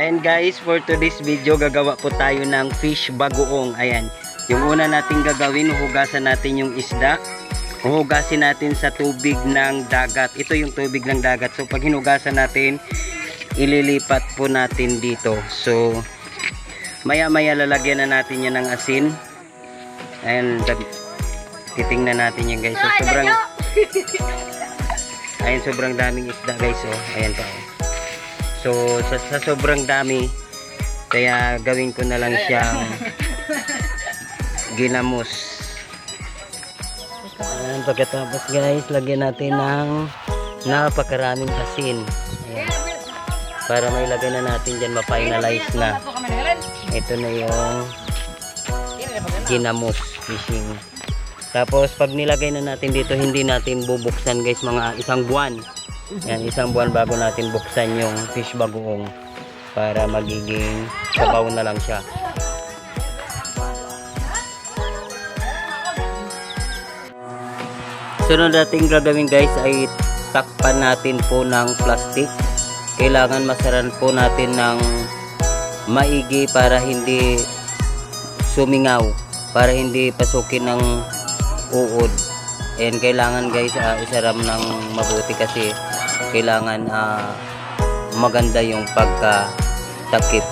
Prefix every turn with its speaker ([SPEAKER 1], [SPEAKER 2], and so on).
[SPEAKER 1] And guys, for today's video, gagawa po tayo ng fish bagoong. Ayan. Yung una nating gagawin, hugasan natin yung isda. Huhugasin natin sa tubig ng dagat. Ito yung tubig ng dagat. So pag hinugasan natin, ililipat po natin dito. So maya maya lalagyan na natin yan ng asin. Ayan, titingnan natin yan guys. So sobrang Ayan, sobrang daming isda guys. Oh. Ayan pa. oh. So, sa, sa sobrang dami, kaya gawin ko na lang siyang ginamos. Ayan, pagkatapos guys, lagyan natin ng napakaraming asin. Ayan. Para may lagay na natin dyan, ma-finalize na. Ito na yung ginamos fishing. Tapos pag nilagay na natin dito, hindi natin bubuksan guys mga isang buwan. Yan, isang buwan bago natin buksan yung fish bagoong para magiging sabaw na lang siya. Sunod natin gagawin guys ay takpan natin po ng plastic. Kailangan masaran po natin ng maigi para hindi sumingaw, para hindi pasukin ng uod. And kailangan guys ah, isaram ng mabuti kasi kailangan ah, maganda yung pagka takip